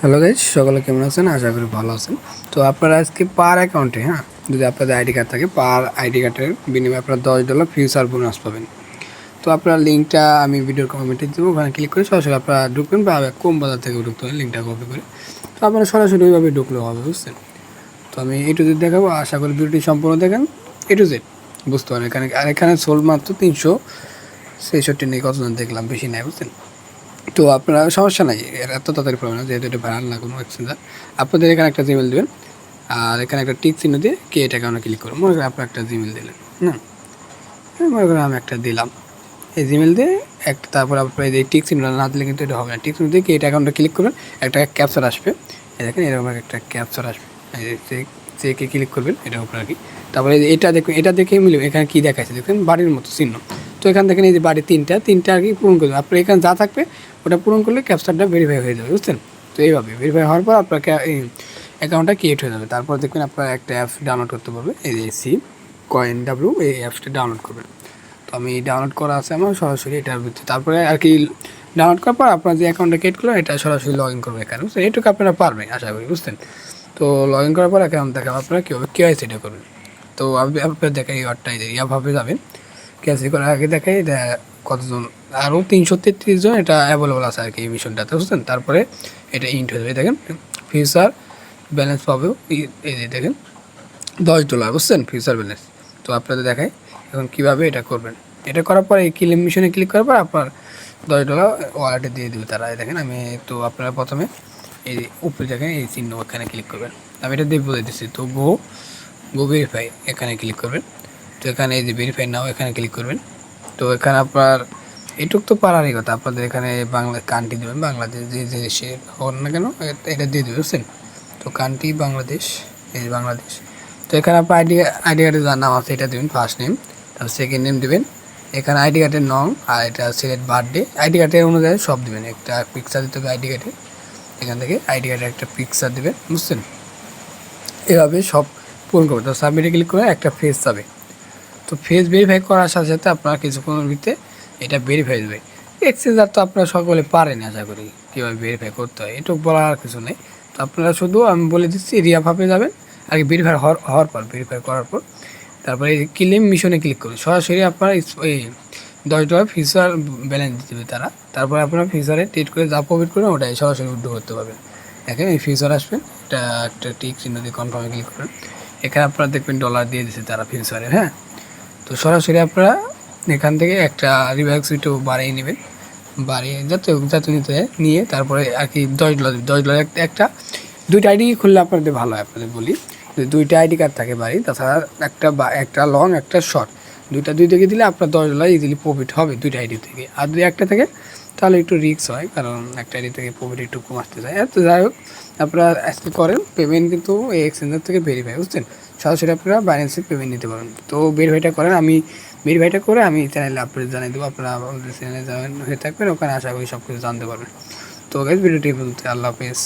Hello guys সকলে কেমন আছেন? আশা করি ভালো আছেন। তো আপনারা আজকে পার অ্যাকাউন্টে হ্যাঁ? যদি আপনাদের আইডি কার্ড থাকে পার আইডি কার্ডের বিনিময়ে আপনারা দশ ডলার ফিউচার বোনাস পাবেন। তো আপনার লিঙ্কটা আমি ভিডিওর কমেন্টে দেবো, ওখানে ক্লিক করে সরাসরি আপনারা ঢুকবেন বা কম বাজার থেকে ঢুকতে হবে লিঙ্কটা কপি করে। তো আপনারা সরাসরি ওইভাবে ঢুকলেও হবে, বুঝছেন? তো আমি এ টু জেড দেখাবো, আশা করি ভিডিওটি সম্পূর্ণ দেখেন। এ টু জেড বুঝতে পারেন এখানে আর এখানে সোল মাত্র তিনশো ছেষট্টি নিয়ে কতজন দেখলাম, বেশি নাই, বুঝছেন? তো আপনারা সমস্যা নাই এর এত তাড়াতাড়ি পাবেন না যেহেতু এটা ভাইরাল না কোনো এক্সচেঞ্জার আপনাদের এখানে একটা জিমেল দেবেন আর এখানে একটা টিক চিহ্ন দিয়ে কে এটা অ্যাকাউন্টে ক্লিক করুন মনে করেন আপনার একটা জিমেল দিলেন হ্যাঁ, মনে করেন আমি একটা দিলাম। এই জিমেল দিয়ে একটা তারপর আপনার এই টিক চিহ্নটা না দিলে কিন্তু এটা হবে না। টিক চিহ্ন দিয়ে কে এটা অ্যাকাউন্টে ক্লিক করবেন একটা ক্যাপচার আসবে। দেখেন এরকম একটা ক্যাপচার আসবে। এই যে যে- যে কে ক্লিক করবেন এটার উপর আর কি। তারপরে এটা দেখুন এটা দেখে মিলবে এখানে কী দেখাচ্ছে দেখুন বাড়ির মতো চিহ্ন। তো এখান থেকে এই যে বাড়ি তিনটা তিনটা আর কি পূরণ করবেন আপনার এখানে যা থাকবে, ওটা পূরণ করলে ক্যাপচারটা ভেরিফাই হয়ে যাবে, বুঝছেন? তো এইভাবে ভেরিফাই হওয়ার পর আপনার এই অ্যাকাউন্টটা ক্রিয়েট হয়ে যাবে। তারপর দেখবেন আপনার একটা অ্যাপ ডাউনলোড করতে পারবে, এই যে সি কয়েন ডাব্লু এই অ্যাপসটা ডাউনলোড করবেন। তো আমি ডাউনলোড করা আছে আমার, সরাসরি এটার ভিতরে। তারপরে আর কি ডাউনলোড করার পর আপনার যে অ্যাকাউন্টটা ক্রিয়েট করল এটা সরাসরি লগ ইন করবে এখানে, বুঝছেন? এটুকু আপনারা পারবেন, আশা করি, বুঝছেন? তো লগ ইন করার পর অ্যাকাউন্ট দেখা আপনারা, কীভাবে কেওয়াইসি এটা করবেন। তো আপনি আপনার দেখাই ইয়ারটা ইয়াভাবে যাবেন। কেওয়াইসি করার আগে দেখাই এটা কতজন? আরও তিনশো তেত্রিশ জন এটা অ্যাভেলেবল আছে আর কি এই মিশনটাতে বুঝছেন? তারপরে এটা ইন্ট হয়ে যাবে দেখেন ফিউচার ব্যালেন্স পাবেও এই- যে দেখেন, দশ ডলার বুঝছেন? ফিউচার ব্যালেন্স তো আপনাদের দেখাই এখন কীভাবে এটা করবেন। এটা করার পর এই ক্লিম মিশনে ক্লিক করার পর আপনার দশ ডলার ওয়ালেটে দিয়ে দেবে তারা দেখেন, আমি তো আপনারা প্রথমে এই উপরে দেখেন, এই চিহ্ন এখানে ক্লিক করবেন। আমি এটা দিয়ে দিচ্ছি তো গো গো ভেরিফাই এখানে ক্লিক করবেন। এখানে এই যে ভেরিফাই নাও এখানে ক্লিক করবেন। তো এখানে আপনার, এটুক তো পারারই কথা, আপনাদের এখানে বাংলা কান্ট্রি দেবেন, বাংলাদেশ যে দেশের হন না কেন, এটা দিয়ে দেবে বুঝছেন? তো কান্ট্রি বাংলাদেশ, এই বাংলাদেশ। তো এখানে আপনার আইডি আইডি কার্ডের যার নাম আছে, এটা দেবেন ফার্স্ট নেম তারপর সেকেন্ড নেম দেবেন। এখানে আইডি কার্ডের নং আর এটা সিলেক্ট বার্থডে আইডি কার্ডের অনুযায়ী সব দেবেন, একটা পিকচার দিতে হবে আইডি কার্ডে এখান থেকে আইডি কার্ডের একটা পিকচার দেবেন, বুঝছেন? এভাবে সব পূরণ করবে তো সাবমিটে ক্লিক করে একটা ফেস যাবে তো ফেস ভেরিফাই করার সাথে সাথে আপনার কিছুক্ষণের ভিতরে এটা ভেরিফাই দেবে। এক্সচেঞ্জার তো আপনারা সকলে পারেন আশা করি, কীভাবে ভেরিফাই করতে হয়, এটুকু বলার আর কিছু নেই। তো আপনারা শুধু আমি বলে দিচ্ছি রিয়া ভাবে যাবেন, আর ভেরিফাই হওয়ার হওয়ার পর ভেরিফাই করার পর, তারপরে এই ক্লেম মিশনে ক্লিক করুন। সরাসরি আপনার এই দশ ডলার ফিচার ব্যালেন্স দিতে তারা, তারপরে আপনার ফিচারে টেট করে যা প্রফিট করবেন, ওটাই সরাসরি উদ্যোগ করতে পারবেন। দেখেন এই ফিচার আসবেন এটা একটা টিক চিহ্ন দিয়ে কনফার্মে ক্লিক করবেন এখানে আপনারা দেখবেন ডলার দিয়ে দিচ্ছে তারা ফিচারে হ্যাঁ? তো সরাসরি আপনারা এখান থেকে একটা রিভ্যাক্স একটু বাড়িয়ে নেবেন। বাড়িয়ে যাতে যাতে নিতে নিয়ে তারপরে আর কি দশ ডলার। দশ ডলার একটা। দুইটা আইডি খুললে আপনাদের ভালো হয়, আপনাদের বলি। দুইটা আইডি কার্ড থাকে বাড়ি তাছাড়া একটা একটা লং একটা শর্ট দুইটা দুই থেকে দিলে আপনার দশ ডলার ইজিলি প্রফিট হবে দুইটা আইডি থেকে। আর দুই একটা থেকে তাহলে একটু রিস্ক হয়, কারণ একটা এর থেকে প্রফিট একটু কম আসতে চায়। তো যাই হোক, আপনারা আজকে করেন পেমেন্ট কিন্তু এই এক্সচেঞ্জার থেকে ভেরিফাই বুঝছেন? সরাসরি আপনারা বাইন্যান্সে পেমেন্ট নিতে পারেন। তো ভেরিফাইটা করেন, আমি ভেরিফাইটা করে আমি চ্যানেলে আপডেট জানিয়ে দেবো, আপনারা আমাদের চ্যানেলে হয়ে থাকবেন, ওখানে আশা করি সব কিছু জানতে পারবেন। তো গাইজ ভিডিওটি বলতে আল্লাহ হাফেজ।